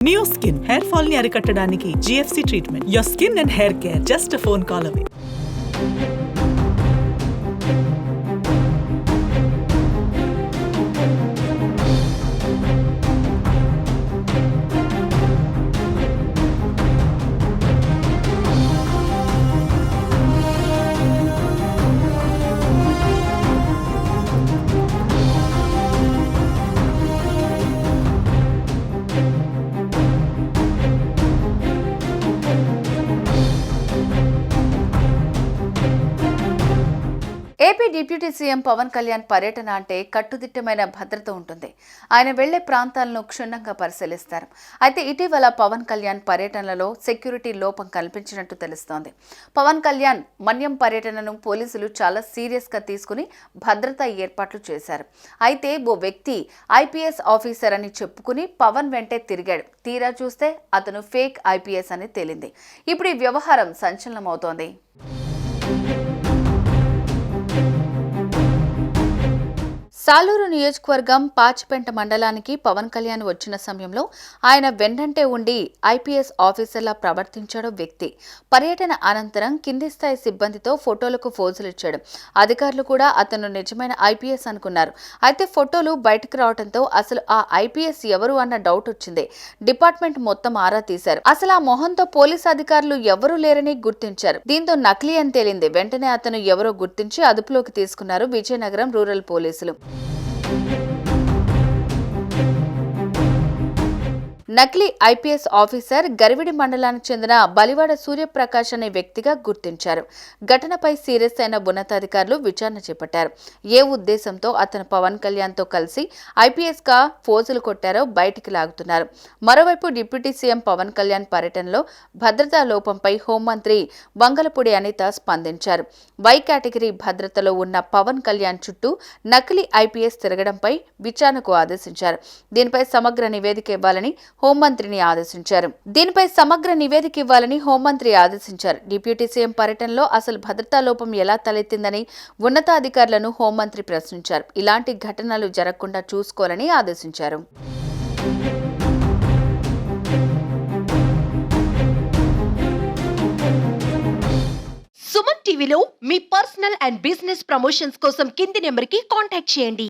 Neo skin hair fall ని అరికట్టడానికి GFC treatment your skin and hair care just phone call away AP deputy CM Pawan Kalyan పర్యటన అంటే కట్టుదిట్టమైన భద్రత ఉంటుంది. ఆయన వెళ్ళే ప్రాంతాలను క్షుణ్ణంగా పరిశీలిస్తారు. అయితే ఇటీవల పవన్ కళ్యాణ్ పర్యటనలో సెక్యూరిటీ లోపం కల్పించినట్టు తెలుస్తోంది. పవన్ కళ్యాణ్ మన్యం పర్యటనను పోలీసులు చాలా సీరియస్గా తీసుకుని భద్రతా ఏర్పాట్లు చేశారు. అయితే ఓ వ్యక్తి ఐపీఎస్ ఆఫీసర్ అని చెప్పుకుని పవన్ వెంటే తిరిగాడు. తీరా చూస్తే అతను ఫేక్ ఐపీఎస్ అని తేలింది. ఇప్పుడు ఈ వ్యవహారం సంచలనమవుతోంది. సాలూరు నియోజకవర్గం పాచిపెంట మండలానికి పవన్ కళ్యాణ్ వచ్చిన సమయంలో ఆయన వెన్నంటే ఉండి ఐపీఎస్ ఆఫీసర్లా ప్రవర్తించాడు వ్యక్తి. పర్యటన అనంతరం కింది స్థాయి సిబ్బందితో ఫోటోలకు ఫోజులు ఇచ్చాడు అధికారులు కూడా అతను నిజమైన ఐపీఎస్ అనుకున్నారు. అయితే ఫోటోలు బయటకు రావడంతో అసలు ఆ ఐపీఎస్ ఎవరు అన్న డౌట్ వచ్చింది. డిపార్ట్మెంట్ మొత్తం ఆరా తీశారు. అసలు ఆ మొహంతో పోలీస్ అధికారులు ఎవరూ లేరని గుర్తించారు. దీంతో నకిలీ అని తేలింది. వెంటనే అతను ఎవరో గుర్తించి అదుపులోకి తీసుకున్నారు విజయనగరం రూరల్ పోలీసులు. Thank you. నకిలీ ఐపీఎస్ ఆఫీసర్ గరివిడి మండలానికి చెందిన బలివాడ సూర్యప్రకాష్ అనే వ్యక్తిగా గుర్తించారు. ఘటనపై సీరియస్ అయిన ఉన్నతాధికారులు విచారణ చేపట్టారు. ఏ ఉద్దేశంతో అతను పవన్ కళ్యాణ్తో కలిసి ఐపీఎస్గా ఫోజులు కొట్టారో బయటికి లాగుతున్నారు. మరోవైపు డిప్యూటీ సీఎం పవన్ కళ్యాణ్ పర్యటనలో భద్రతా లోపంపై హోంమంత్రి వంగలపూడి అనిత స్పందించారు. వై కేటగిరీ భద్రతలో ఉన్న పవన్ కళ్యాణ్ చుట్టూ నకిలీ ఐపీఎస్ తిరగడంపై విచారణకు ఆదేశించారు. దీనిపై సమగ్ర నివేదిక ఇవ్వాలని హోంమంత్రిని ఆదేశించారు. దీనిపై సమగ్ర నివేదిక ఇవ్వాలని హోంమంత్రి ఆదేశించారు. డిప్యూటీ సీఎం పర్యటనలో అసలు భద్రతా లోపం ఎలా తలెత్తిందని ఉన్నతాధికారులను హోంమంత్రి ప్రశ్నించారు. ఇలాంటి ఘటనలు జరగకుండా చూసుకోవాలని ఆదేశించారు. సుమన్ టీవీలో మీ పర్సనల్ అండ్ బిజినెస్ ప్రమోషన్స్ కోసం కింది నెంబర్కి కాంటాక్ట్ చేయండి.